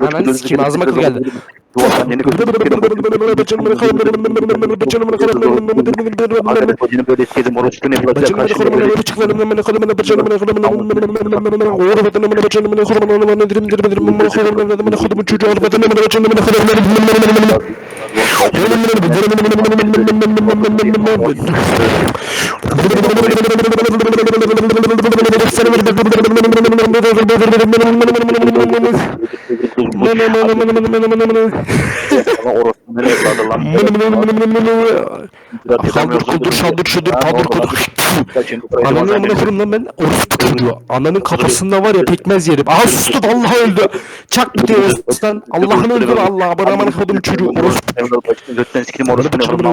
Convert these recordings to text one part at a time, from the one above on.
Ananı sikeyim ağzıma kıl geldi. Anneni Bacını böyle istedim orospu ne bulacak karşımda böyle Ama orospu ne evladı lan Kaldır kuldur şaldır şudur kaldır kuldur. Ananı amına kurum lan ben orospu çocuğu. Ananın kafasında var ya pekmez yerim. Aha sustu vallahi öldü. Çak bir diyor lan. Allah'ın öldü lan Allah. Bana amına kodum. Orospu. Evladı başını götten orospu ne vurma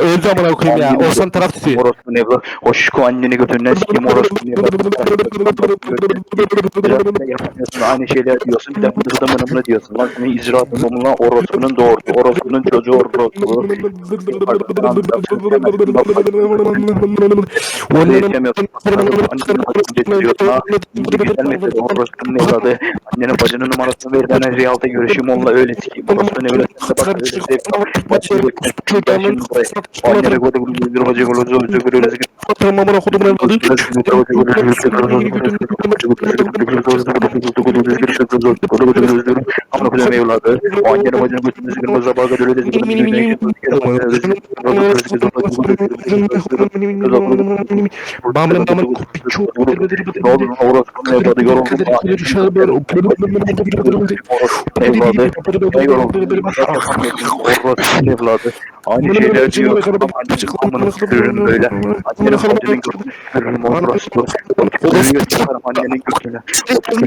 Öldü amına koyayım ya. Olsan taraf tutuyor. Ne o şişko anneni götünden sikeyim orospu ne evladı yapamıyorsun aynı şeyler diyorsun bir de bunu da mını diyorsun lan senin icraatın lan orospunun doğurdu orospunun çocuğu orospu Yetemiyorsun. Orospunun evladı annenin bacının numarasını ver ben realde görüşüm onunla öyle sikeyim orospunun evladı Annene kodu bunu bir hoca kodu hoca böyle Amına kodum evladı. Anlatacağım evladı. O annenin bacının götünü sıkırma sabaha kadar öyle Bamın bamın piçu. Ne olur orospunun evladı yoruldu. Evladı. Ne yoruldu. Orospunun evladı. Aynı şeyler diyor. Amına sıkırırım böyle. Bacının götünü sıkırırım orospu. Sürüyü sokarım annenin götüne.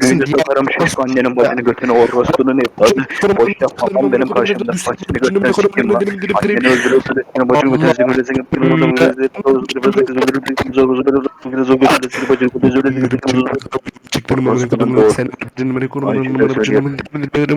Sürüyü sokarım şişko annenin bacını götüne orospunun evladı. Boş yapma lan benim karşımda. Başını götüne sikeyim lan. Anneni öldürüyorsa da senin bacını götüne sikeyim. Aslan amına kodum çocuğu. Allahümme salli ala seyyidina Muhammed.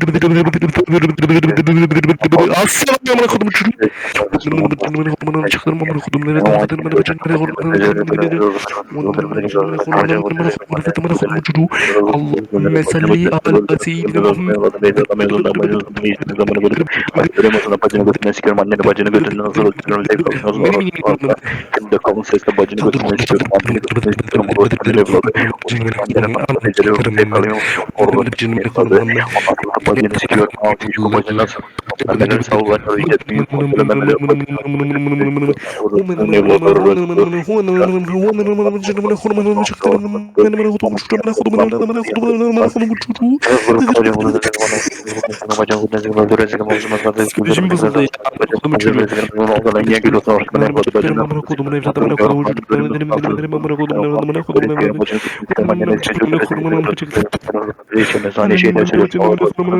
Psikolojim bozuldu ya. Kodumun çocuğu. Benim amına evladı amına çocuğu. Benim benim benim benim amına amına kodumun evladı. Amına kodumun kodumun amına çıktı. Hani şeyler söylüyorsun. Orospu'nun doğurdu. Senin annen yanlış hakikaten doğurmuş. Orospu'nun doğurdu. Orospu. Senin bir şey de Lan orospu. Tabii yavrum lan. Senin potini sikerim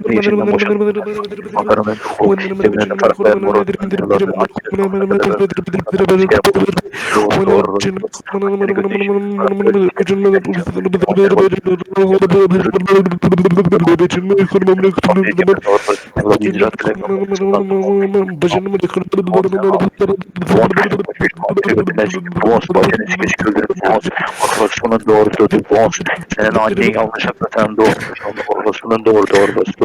lan. Senin anneni sikerim lan. Yapma lan.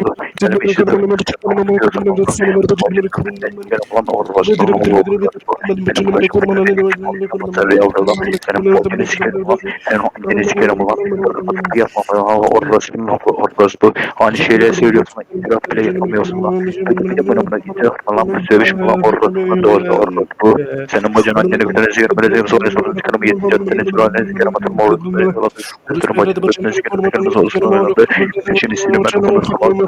Aynı şeyleri söylüyorsun. İtiraf bile yapamıyorsun lan. Bu sövüş mü lan? Orospu'nun doğurdu. Orospu. Senin bacın anneni götüne sikerim. Böyle sikerim. Sonra sonra sikerim. Yedi caddene sikerim. Sikerim. Atırma orospu. Sikerim bacın götüne sikerim. Sikerim. Sonra sonra Şimdi sinirime dokunur. lan bir bacını sikeceğim. Elime dokunma lan benim kafama dokunma lan. Dokunma lan. Anneni sikeceğim. Eğer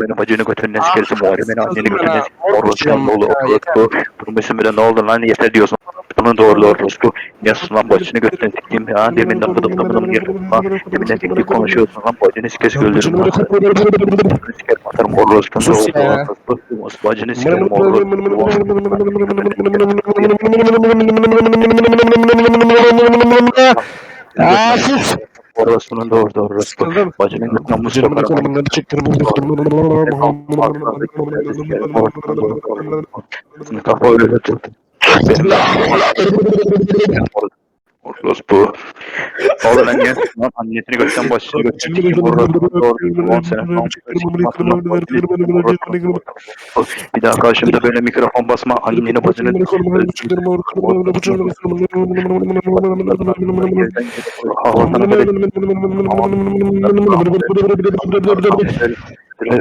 benim bacını götürüne sikersin. Bu benim anneni sikersin. Orospu oğlu orospu. Durmuşsun bile ne oldu lan yeter diyorsun. Bunun doğru orospu. Niye lan bacını götürüne sikeyim ya. Deminden bıdım bıdım girdim lan. Deminden tek konuşuyorsun lan. Bacını sikersin öldürürüm lan. Bacını sikerim atarım orospu. Sus ya. Orospu. Bacını sikerim orospu. Aa sus. Orospu'nun doğru doğru orospu. Bacının götünden muz sokarım. Senin kafa öyle tuttu. Orospu. Oğlum ben niye lan annesini götünden başını sene falan Bir daha karşımda böyle mikrofon basma anneni bacını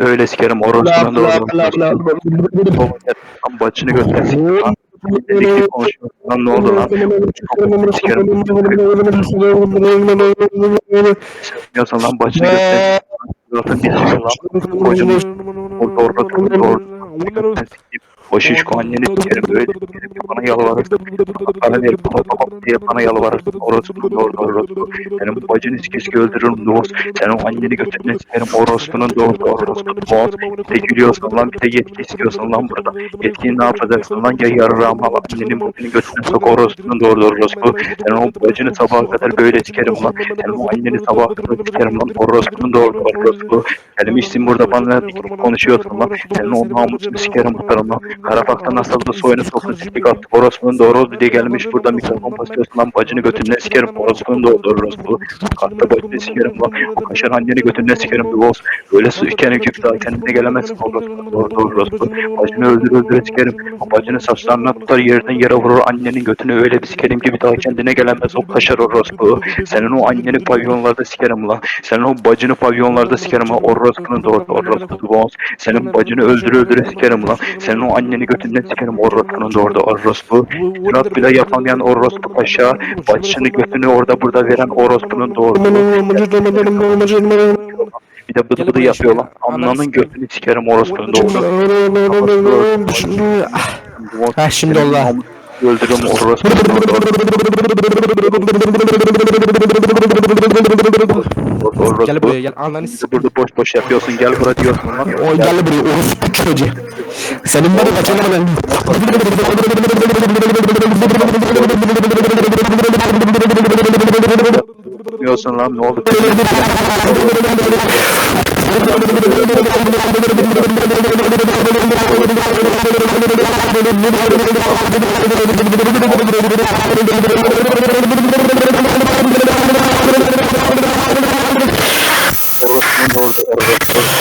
öyle sikerim orospunun doğru. Lan bacını sikeyim lan. Dedik konuşuyorsun lan ne oldu lan? Sevmiyorsan lan bacını götünden Zaten bir sürü lan. Bacını orada orada orada orada. O şişko anneni sikerim böyle sikerim bana yalvarırsın. Bana ver bana bana diye bana yalvarırsın. Orospunun doğru doğru. Senin bu bacını sikeski öldürürüm doğru. Senin anneni götürüne sikerim orospunun doğru doğru. Doğru. Bir de gülüyorsun lan bir de yetki istiyorsun lan burada. Yetkiyi ne yapacaksın lan gel yarrağıma bak annenin bacını götürüne sok orospunun doğru doğru. Senin o bacını sabaha kadar böyle sikerim lan. Senin o anneni sabaha kadar sikerim lan orospunun doğru doğru. Gelmişsin burada bana konuşuyorsun lan. Senin o namusunu sikerim atarım lan. Karabak'ta nasıl da soyunu soktu sikik attı. Orospunun doğru bir de gelmiş burada mikrofon basıyorsun lan. Bacını götüne sikerim. Orospunun doğru orospu. Kalkta bacını sikerim lan. O kaşar anneni götüne sikerim. Bir olsun. Öyle su iken ekip daha kendine gelemezsin. Orospunun doğru doğru orospu. Bacını öldür öldür sikerim. Bacını saçlarına tutar yerden yere vurur. Annenin götünü öyle bir sikerim gibi daha kendine gelemez. O kaşar orospu. Senin o anneni pavyonlarda sikerim lan. Senin o bacını pavyonlarda sikerim lan. Orospunun doğru doğru orospu. Boğaz. Senin bacını öldür öldür sikerim lan. Senin o anneni götünden sikerim orospunun da orada orospu. Murat bile yapamayan orospu paşa. Bacını götünü orada burada veren orospunun da orada. Bir de bıdı bıdı yapıyor lan. Anlanın götünü sikerim orospunun da orada. Ha şimdi ha. Öldürüm orospunun da orada. Gel buraya gel ananı Burada boş boş yapıyorsun gel buraya diyorsun lan. Gel buraya orospu çocuğu. Senin var ya ben. Diyorsun lan ne oldu? Orospunun orada orospu. Senin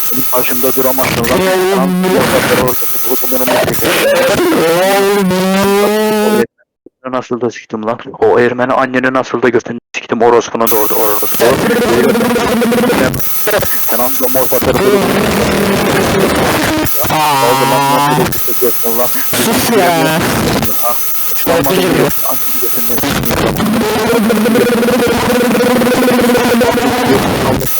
Senin karşımda duramazsın lan. Nasıl da siktim lan. O Ermeni anneni nasıl da götünü siktim orospunun orada orospu. Sen amca mor batarı Oldu lan nasıl da siktim lan. Sus ya! Olmadı. Anneni götünden siktim.